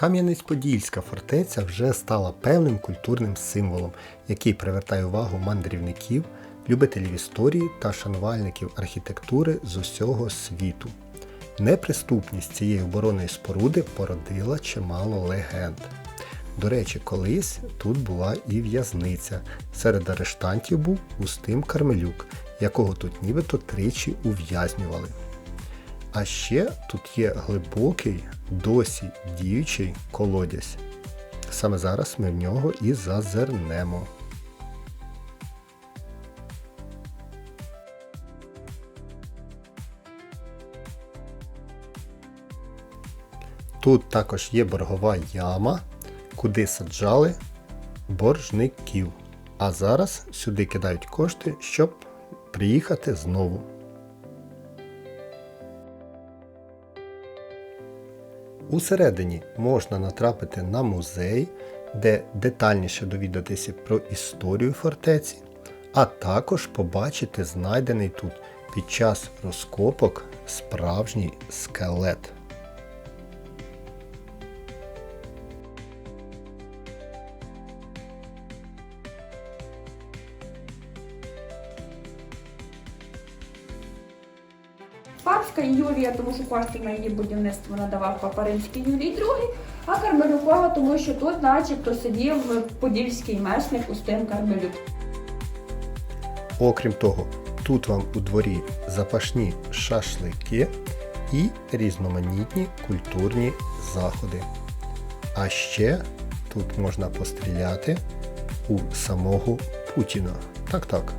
Кам'янець-Подільська фортеця вже стала певним культурним символом, який привертає увагу мандрівників, любителів історії та шанувальників архітектури з усього світу. Неприступність цієї оборонної споруди породила чимало легенд. До речі, колись тут була і в'язниця. Серед арештантів був Устим Кармелюк, якого тут нібито тричі ув'язнювали. А ще тут є глибокий, досі діючий колодязь. Саме зараз ми в нього і зазирнемо. Тут також є боргова яма, куди саджали боржників. А зараз сюди кидають кошти, щоб приїхати знову. Усередині можна натрапити на музей, де детальніше довідатися про історію фортеці, а також побачити знайдений тут під час розкопок справжній скелет. Папська Юлія, тому що кошти на її будівництво надавав Папа Римський Юлій II, а Кармелюкова, тому що тут начебто сидів подільський месник Устим Кармелюк. Окрім того, тут вам у дворі запашні шашлики і різноманітні культурні заходи. А ще тут можна постріляти у самого Путіна. Так так,